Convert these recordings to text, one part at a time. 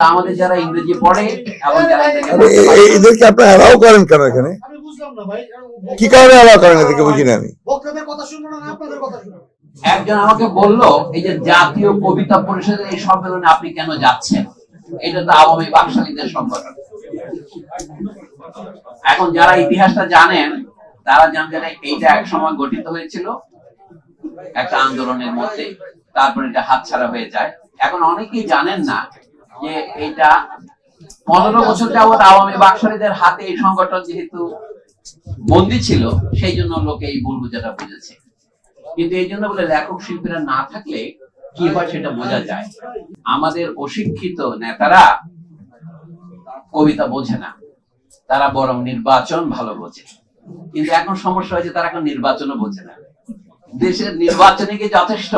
আমাদের যারা ইংরেজি পড়ে এবং যারা ইংরেজি আরে পড়তে এ- পারে, এ- এদেরকে আপনারা অ্যালাউ করেন কেন এখানে? আমি বুঝলাম না ভাই কি কারণে অ্যালাউ করেন এদেরকে বুঝি না আমি? বক্তাদের কথা শুনব না না আপনাদের কথা শুনব। একজন আমাকে বলল এই যে জাতীয় কবিতা পরিষদের এই সম্মেলনে আপনি কেন যাচ্ছেন? এটা তো আওয়ামী বাকশালীদের সংগঠন এখন যারা ইতিহাসটা জানেন তারা জানেন এইটা এক সময় গঠিত হয়েছিল একটা আন্দোলনের মধ্যে তারপর এটা হাতছাড়া হয়ে যায়। এখন অনেকেই জানেন না যে এটা পনেরো বছর যাবৎ আওয়ামী বাকশালীদের হাতে এই সংগঠন যেহেতু বন্দী ছিল, সেই জন্য লোকে এই ভুল বুঝাটা বুঝেছে। কিন্তু এই জন্য বলে লেখক শিল্পীরা না থাকলে কি হয় সেটা বোঝা যায়। আমাদের অশিক্ষিত নেতারা কবিতা বোঝে না। তারা বরং নির্বাচন ভালো বোঝে। কিন্তু এখন সমস্যা হয়েছে তারা এখন নির্বাচনও বোঝে না। দেশের নির্বাচনে কি যথেষ্ট?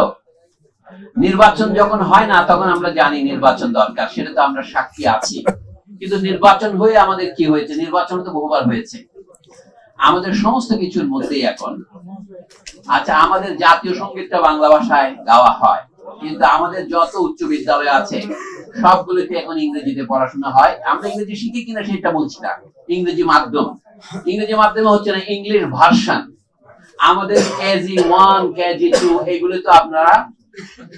নির্বাচন যখন হয় না, তখন আমরা জানি নির্বাচন দরকার, সেটা তো আমরা সাক্ষী আছি। কিন্তু নির্বাচন হয়ে আমাদের কি হয়েছে? নির্বাচন তো বহুবার হয়েছে। আমাদের সমস্ত কিছুর মধ্যেই এখন। আচ্ছা আমাদের জাতীয় সঙ্গীতটা বাংলা ভাষায় গাওয়া হয়, কিন্তু আমাদের যত উচ্চ বিদ্যালয় আছে, সবগুলোতে এখন ইংরেজিতে পড়াশোনা হয়। আমরা ইংরেজি শিখি কিনা সেটা বলছি না। ইংরেজি মাধ্যম। ইংরেজি মাধ্যমে হচ্ছে না ইংলিশ ভার্সান আমাদের কেজি ওয়ান কেজি টু এগুলো তো আপনারা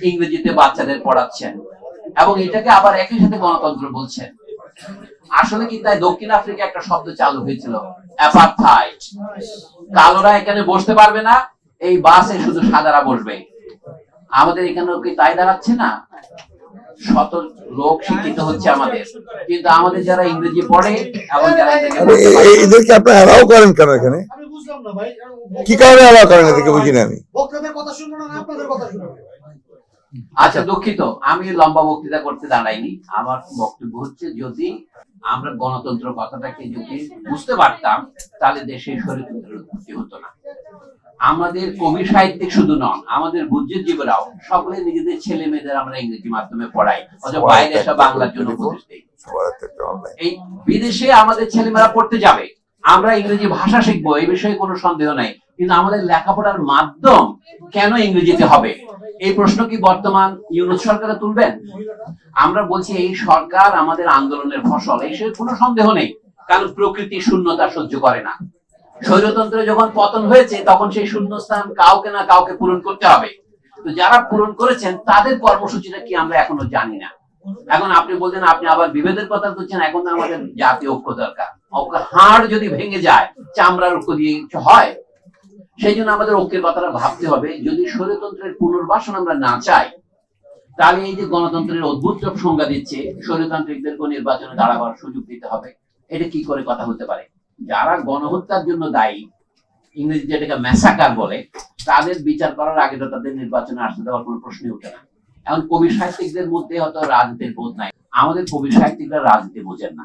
ইংরেজিতে বাচ্চাদের পড়াচ্ছেন। এবং এটাকে আবার একই সাথে গণতন্ত্র বলছেন। আসলে কি তাই দক্ষিণ আফ্রিকা একটা শব্দ চালু হয়েছিল? অ্যাপারথাইড কালোরা এখানে বসতে পারবে না এই বাসে শুধু সাদারা বসবে। আমাদের এখানেও কি তাই দাঁড়াচ্ছে না? শত লোক শিক্ষিত হচ্ছে আমাদের। কিন্তু আমাদের যারা ইংরেজি পড়ে এবং যারা এদেরকে আপনারা অ্যালাউ করেন কেন এখানে? আমি বুঝলাম না ভাই। কি কারণে অ্যালাউ করেন এদেরকে বুঝি না আমি? বক্তাদের কথা শুনব না না আপনাদের কথা শুনব। আচ্ছা দুঃখিত। আমি লম্বা বক্তৃতা করতে দাঁড়াইনি। আমার বক্তব্য হচ্ছে যদি আমরা গণতন্ত্র কথাটাকে যদি বুঝতে পারতাম তাহলে দেশে স্বৈরতন্ত্রের উৎপত্তি হতো না। আমাদের কবি সাহিত্যিক শুধু নন আমাদের বুদ্ধিজীবীরাও সকলে নিজেদের ছেলে মেয়েদের আমরা ইংরেজি মাধ্যমে পড়াই অথবা বাইরে এসে বাংলার জন্য উপদেশ দেই। এই বিদেশে আমাদের ছেলেমেয়েরা পড়তে যাবে। আমরা ইংরেজি ভাষা শিখব এই বিষয়ে কোনো সন্দেহ নাই। কিন্তু আমাদের লেখাপড়ার মাধ্যম কেন ইংরেজিতে হবে? এই প্রশ্ন কি বর্তমান ইউনুস সরকারে তুলবেন? আমরা বলছি এই সরকার আমাদের আন্দোলনের ফসল, এই বিষয়ে কোনো সন্দেহ নেই, কারণ প্রকৃতি শূন্যতা সহ্য করে না। স্বৈরতন্ত্রে যখন পতন হয়েছে, তখন সেই শূন্যস্থান কাউকে না কাউকে পূরণ করতে হবে। তো যারা পূরণ করেছেন, তাদের কর্মসূচিটা কি আমরা এখনও জানি না। এখন আপনি বলছেন, আপনি আবার বিভেদের কথা বলছেন এখন আমাদের জাতীয় ঐক্য দরকার। ঐক্য হাড় যদি ভেঙে যায়, চামড়ার ঐক্য দিয়ে হয় সেই জন্য আমাদের ঐক্যের কথাটা ভাবতে হবে। যদি স্বৈরতন্ত্রের পুনর্বাসন আমরা না চাই, তাহলে এই যে গণতন্ত্রের অদ্ভুত সংজ্ঞা দিচ্ছে স্বৈরতান্ত্রিকদেরকে নির্বাচনে দাঁড়াবার সুযোগ দিতে হবে। এটা কি করে কথা হতে পারে? যারা গণহত্যার জন্য দায়ী, ইংরেজি যেটাকে ম্যাসাকার বলে, তাদের বিচার করার আগে তো তাদের নির্বাচনে আসতে দেওয়ার কোনো প্রশ্নই ওঠে না। এখন কবি সাহিত্যিকদের মধ্যে হয়তো রাজনীতির বোধ নাই। আমাদের কবি সাহিত্যিকরা রাজনীতি বোঝেন না।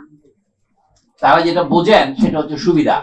তারা যেটা বোঝেন, সেটা হচ্ছে সুবিধা।